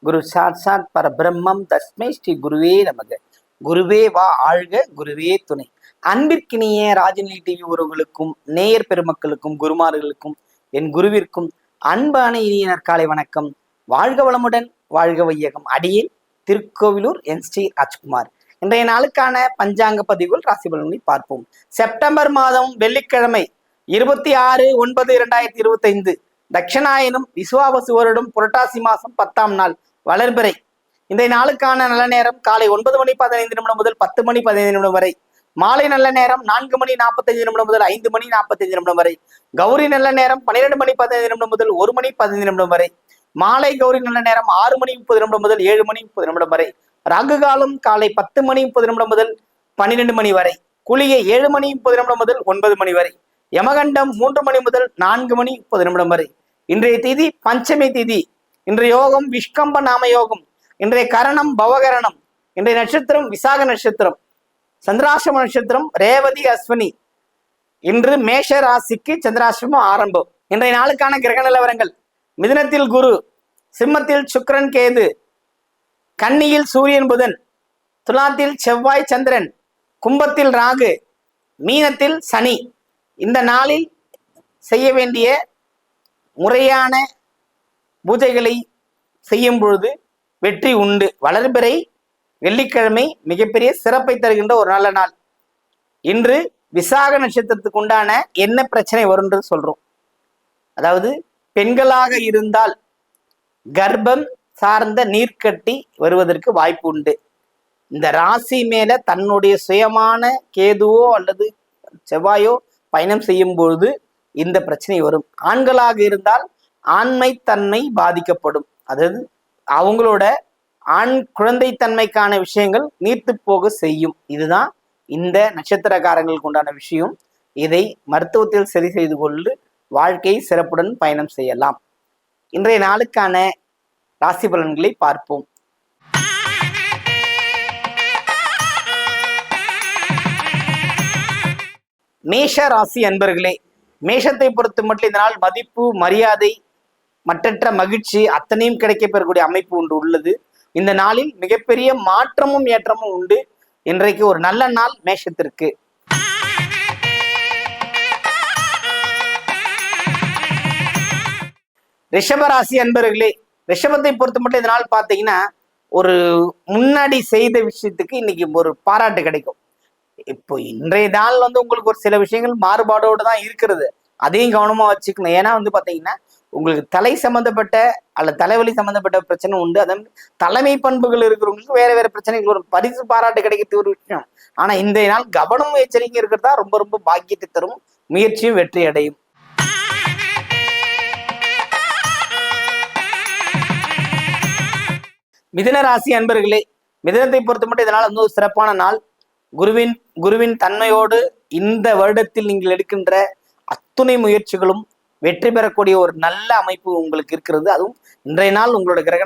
குரு சாட்சாத் பரபிரம்மம் தஸ்மை ஸ்ரீ குருவே நமக. குருவே வா ஆழ்க குருவே துணை. அன்பிற்கினிய ராஜநிலை டிவி உறவுகளுக்கும் நேயர் பெருமக்களுக்கும் குருமார்களுக்கும் என் குருவிற்கும் அன்பான இனிய நற்காலை வணக்கம். வாழ்க வளமுடன் வாழ்க வையகம். அடியேன் திருக்கோவிலூர் என் ஸ்ரீ ராஜ்குமார். இன்றைய நாளுக்கான பஞ்சாங்க பதிவுகள் ராசி பலன்களை பார்ப்போம். செப்டம்பர் மாதம் வெள்ளிக்கிழமை இருபத்தி ஆறு ஒன்பது இரண்டாயிரத்தி இருபத்தி ஐந்து தட்சிணாயனம் விசுவாவசு வருடம் புரட்டாசி மாசம் பத்தாம் நாள். வளர்பிறை. இன்றைய நாளுக்கான நல்ல நேரம் காலை ஒன்பது மணி பதினைந்து நிமிடம் முதல் பத்து மணி பதினைந்து நிமிடம் வரை. மாலை நல்ல நேரம் நான்கு மணி நாற்பத்தைந்து நிமிடம் முதல் ஐந்து மணி நாற்பத்தைந்து நிமிடம் வரை. கௌரி நல்ல நேரம் பன்னிரெண்டு மணி பதினைந்து நிமிடம் முதல் ஒரு மணி பதினைந்து நிமிடம் வரை. மாலை கௌரி நல்ல நேரம் ஆறு மணி முப்பது நிமிடம் முதல் ஏழு மணி முப்பது நிமிடம் வரை. ராகு காலம் காலை பத்து மணி முப்பது நிமிடம் முதல் பன்னிரெண்டு மணி வரை. குளிகை ஏழு மணி முப்பது நிமிடம் முதல் ஒன்பது மணி வரை. யமகண்டம் மூன்று மணி முதல் நான்கு மணி முப்பது நிமிடம் வரை. இன்றைய தேதி பஞ்சமி தேதி. இன்றைய யோகம் விஷ்கம்ப நாம யோகம். இன்றைய கரணம் பவகரணம். இன்றைய நட்சத்திரம் விசாக நட்சத்திரம். சந்திராசிரம நட்சத்திரம் ரேவதி அஸ்வினி. இன்று மேஷ ராசிக்கு சந்திராசிரமம் ஆரம்பம். இன்றைய நாளுக்கான கிரக நிலவரங்கள். மிதினத்தில் குரு சிம்மத்தில் சுக்கரன் கேது கன்னியில் சூரியன் புதன் துலாத்தில் செவ்வாய் சந்திரன் கும்பத்தில் ராகு மீனத்தில் சனி. இந்த நாளில் செய்ய வேண்டிய முறையான பூஜைகளை செய்யும் பொழுது வெற்றி உண்டு. வளர்பிறை வெள்ளிக்கிழமை மிகப்பெரிய சிறப்பை தருகின்ற ஒரு நல்ல நாள். இன்று விசாக நட்சத்திரத்துக்கு உண்டான என்ன பிரச்சனை வரும்ன்றது சொல்றோம். அதாவது பெண்களாக இருந்தால் கர்ப்பம் சார்ந்த நீர்க்கட்டி வருவதற்கு வாய்ப்பு உண்டு. இந்த ராசி மேல தன்னுடைய சுயமான கேதுவோ அல்லது செவ்வாயோ பயணம் செய்யும் பொழுது இந்த பிரச்சனை வரும். ஆண்களாக இருந்தால் ஆண்மைத்தன்மை பாதிக்கப்படும். அதாவது அவங்களோட ஆண் குழந்தைத்தன்மைக்கான விஷயங்கள் நீர்த்து போக செய்யும். இதுதான் இந்த நட்சத்திரக்காரங்களுக்கு உண்டான விஷயம். இதை மருத்துவத்தில் சரி செய்து கொண்டு வாழ்க்கையை சிறப்புடன் பயணம் செய்யலாம். இன்றைய நாளுக்கான ராசி பலன்களை பார்ப்போம். மேஷ ராசி அன்பர்களே மேஷத்தை பொறுத்து மட்டும் இந்த நாள் மதிப்பு மரியாதை மற்றற்ற மகிழ்ச்சி அத்தனையும் கிடைக்க பெறக்கூடிய அமைப்பு ஒன்று உள்ளது. இந்த நாளில் மிகப்பெரிய மாற்றமும் ஏற்றமும் உண்டு. இன்றைக்கு ஒரு நல்ல நாள் மேஷத்திற்கு. ரிஷபராசி அன்பர்களே ரிஷபத்தை பொறுத்த மட்டும் இந்த நாள் பார்த்தீங்கன்னா ஒரு முன்னாடி செய்த விஷயத்துக்கு இன்னைக்கு ஒரு பாராட்டு கிடைக்கும். இப்போ இன்றைய நாள் வந்து உங்களுக்கு ஒரு சில விஷயங்கள் மாறுபாடோடு தான் இருக்கிறது. அதையும் கவனமா வச்சுக்கணும். ஏன்னா வந்து பாத்தீங்கன்னா உங்களுக்கு தலை சம்பந்தப்பட்ட அல்ல தலைவலி சம்பந்தப்பட்ட பிரச்சனை உண்டு. அதன் தலைமை பண்புகள் இருக்கிறவங்களுக்கு வேற வேற பிரச்சனைகள் ஒரு பரிசு பாராட்டு கிடைக்கிறது ஒரு விஷயம். ஆனா இந்த நாள் கவனம் எச்சரிக்கை இருக்கிறதா ரொம்ப ரொம்ப பாக்கியத்தை தரும். முயற்சியும் வெற்றி அடையும் மிதன ராசி அன்பர்களே மிதனத்தை பொறுத்த மட்டும் இதனால் வந்து ஒரு சிறப்பான நாள். குருவின் குருவின் தன்மையோடு இந்த வருடத்தில் நீங்கள் எடுக்கின்ற அத்துணை முயற்சிகளும் வெற்றி பெறக்கூடிய ஒரு நல்ல அமைப்பு உங்களுக்கு இருக்கிறது. அதுவும் இன்றைய நாள் உங்களோட கிரக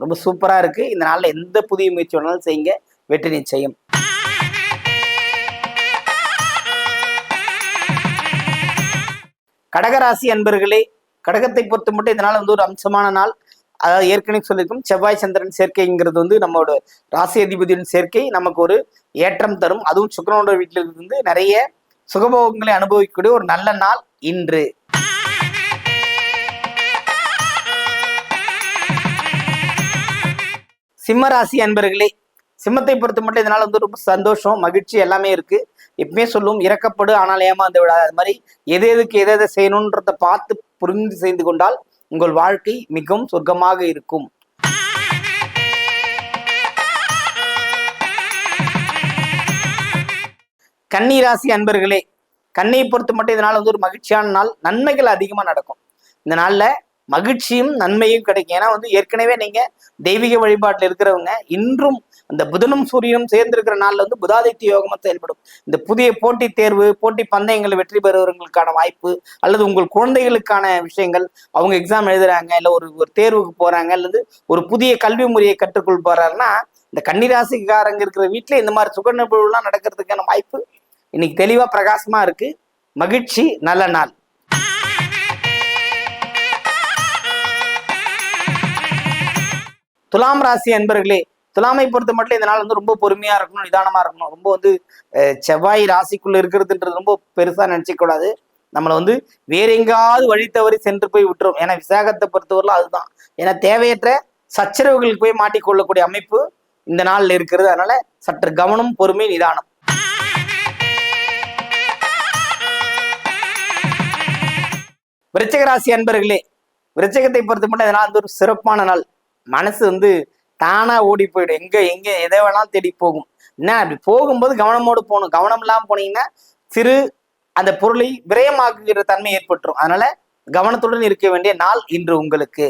ரொம்ப சூப்பரா இருக்கு. இந்த நாளில் எந்த புதிய முயற்சி வேணாலும் செய்யுங்க. வெற்றி நிச்சயம். கடகராசி அன்பர்களே கடகத்தை பொறுத்த மட்டும் இதனால் வந்து ஒரு அம்சமான நாள். அதாவது ஏற்கனவே சொல்லியிருக்கும் செவ்வாய் சந்திரன் சேர்க்கைங்கிறது வந்து நம்மளோட ராசி அதிபதியின் சேர்க்கை நமக்கு ஒரு ஏற்றம் தரும். அதுவும் சுக்கரனோட வீட்டில் இருந்து நிறைய சுகபோகங்களை அனுபவிக்கக்கூடிய ஒரு நல்ல நாள் இன்று. சிம்ம ராசி அன்பர்களே சிம்மத்தை பொறுத்த மட்டும் இதனால் வந்து ரொம்ப சந்தோஷம் மகிழ்ச்சி எல்லாமே இருக்கு. எப்பவுமே சொல்லும் இறக்கப்படு ஆனால் ஏமாந்து விடாது. அது மாதிரி எது எதுக்கு எதை எதை செய்யணுன்றத பார்த்து புரிந்து செய்து கொண்டால் உங்கள் வாழ்க்கை மிகவும் சொர்க்கமாக இருக்கும். கன்னி ராசி அன்பர்களே கண்ணியை பொறுத்து மட்டும் இதனால் வந்து ஒரு மகிழ்ச்சியான நாள் நன்மைகள் அதிகமாக நடக்கும். இந்த நாளில் மகிழ்ச்சியும் நன்மையும் கிடைக்கும். ஏன்னா வந்து ஏற்கனவே நீங்க தெய்வீக வழிபாட்டில் இருக்கிறவங்க இன்றும் அந்த புதனும் சூரியனும் சேர்ந்திருக்கிற நாள்ல வந்து புதாதித்ய யோகமா செயல்படும். இந்த புதிய போட்டி தேர்வு போட்டி பந்தயங்கள் வெற்றி பெறுவர்களுக்கான வாய்ப்பு அல்லது உங்கள் குழந்தைகளுக்கான விஷயங்கள் அவங்க எக்ஸாம் எழுதுறாங்க இல்ல ஒரு ஒரு தேர்வுக்கு போறாங்க அல்லது ஒரு புதிய கல்வி முறையை கற்றுக்கொள் போறாருன்னா இந்த கன்னிராசிக்காரங்க இருக்கிற வீட்டுல இந்த மாதிரி சுக நிகழ்வுலாம் நடக்கிறதுக்கான வாய்ப்பு இன்னைக்கு தெளிவா பிரகாசமா இருக்கு. மகிழ்ச்சி நல்ல நாள். துலாம் ராசி அன்பர்களே துலாமை பொறுத்த மட்டும் இந்த நாள் வந்து ரொம்ப பொறுமையா இருக்கணும் நிதானமா இருக்கணும். ரொம்ப வந்து செவ்வாய் ராசிக்குள்ள இருக்கிறதுன்றது ரொம்ப பெருசா நினைச்சிக்கூடாது நம்மளை வந்து வேற எங்காவது வழி தவறி சென்று போய் விட்டுரும். ஏன்னா விசாகத்தை பொறுத்தவரையிலும் அதுதான். ஏன்னா தேவையற்ற சச்சரவுகளுக்கு போய் மாட்டிக்கொள்ளக்கூடிய அமைப்பு இந்த நாள்ல இருக்கிறது. அதனால சற்று கவனம் பொறுமை நிதானம். விருச்சக ராசி அன்பர்களே விருச்சகத்தை பொறுத்த மட்டும் இந்த நாள் வந்து ஒரு சிறப்பான நாள். மனசு வந்து தானா ஓடி போயிடும். எங்க எங்க எதை வேணாலும் தேடி போகும். என்ன அப்படி போகும்போது கவனமோடு போகணும். கவனம் இல்லாமல் போனீங்கன்னா சிறு அந்த பொருளை விரயமாக்குகிற தன்மை ஏற்பட்டுரும். அதனால கவனத்துடன் இருக்க வேண்டிய நாள் இன்று உங்களுக்கு.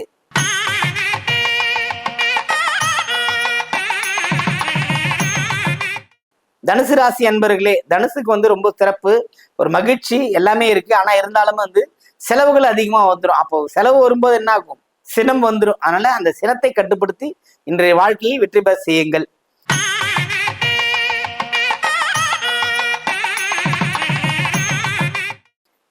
தனுசு ராசி அன்பர்களே தனுசுக்கு வந்து ரொம்ப சிறப்பு. ஒரு மகிழ்ச்சி எல்லாமே இருக்கு. ஆனா இருந்தாலும் வந்து செலவுகள் அதிகமா வந்துடும் அப்போ செலவு வரும்போது என்ன ஆகும்? சினம் வந்துடும் அதனால அந்த சினத்தை கட்டுப்படுத்தி இன்றைய வாழ்க்கையை வெற்றி பெற செய்யுங்கள்.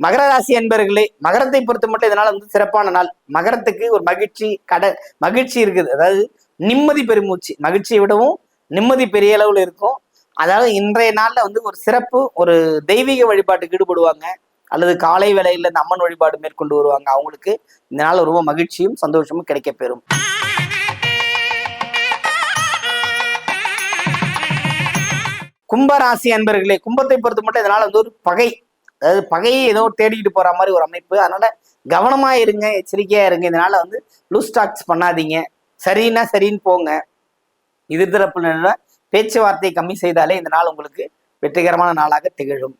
மகர ராசி அன்பர்களே மகரத்தை பொறுத்த மட்டும் இதனால வந்து சிறப்பான நாள். மகரத்துக்கு ஒரு மகிழ்ச்சி கட மகிழ்ச்சி இருக்குது. அதாவது நிம்மதி பெருமூச்சு. மகிழ்ச்சியை விடவும் நிம்மதி பெரிய அளவில் இருக்கும். அதாவது இன்றைய நாள்ல வந்து ஒரு சிறப்பு ஒரு தெய்வீக வழிபாட்டுக்கு ஈடுபடுவாங்க. அல்லது காலை வேளையில் இந்த அம்மன் வழிபாடு மேற்கொண்டு வருவாங்க. அவங்களுக்கு இந்த நாள் ரொம்ப மகிழ்ச்சியும் சந்தோஷமும் கிடைக்கப் பெறும் கும்பராசி அன்பர்களே கும்பத்தை பொறுத்த மட்டும் இதனால வந்து ஒரு பகை. அதாவது பகையை ஏதோ தேடிக்கிட்டு போற மாதிரி ஒரு அமைப்பு. அதனால கவனமா இருங்க எச்சரிக்கையா இருங்க. இதனால வந்து லூஸ் டாக்ஸ் பண்ணாதீங்க. சரின்னா சரின்னு போங்க. எதிர்த்தரப்பு பேச்சுவார்த்தையை கம்மி செய்தாலே இந்த நாள் உங்களுக்கு வெற்றிகரமான நாளாக திகழும்.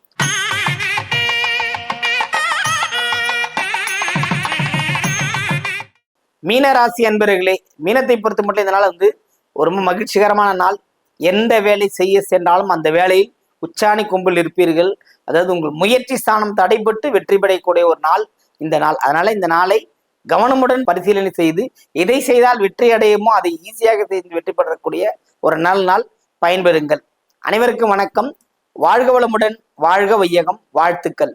மீன ராசி அன்பர்களே மீனத்தை பொறுத்த மட்டும் இந்த நாள் வந்து ஒரு ரொம்ப மகிழ்ச்சிகரமான நாள். எந்த வேலை செய்ய சென்றாலும் அந்த வேலையில் உச்சாணி கும்பல் இருப்பீர்கள். அதாவது உங்கள் முயற்சி ஸ்தானம் தடைபட்டு வெற்றி பெறக்கூடிய ஒரு நாள் இந்த நாள். அதனால இந்த நாளை கவனமுடன் பரிசீலனை செய்து எதை செய்தால் வெற்றி அடையுமோ அதை ஈஸியாக செய்து வெற்றி பெறக்கூடிய ஒரு நல்ல நாள் பயன்பெறுங்கள். அனைவருக்கும் வணக்கம். வாழ்க வளமுடன் வாழ்க வையகம் வாழ்த்துக்கள்.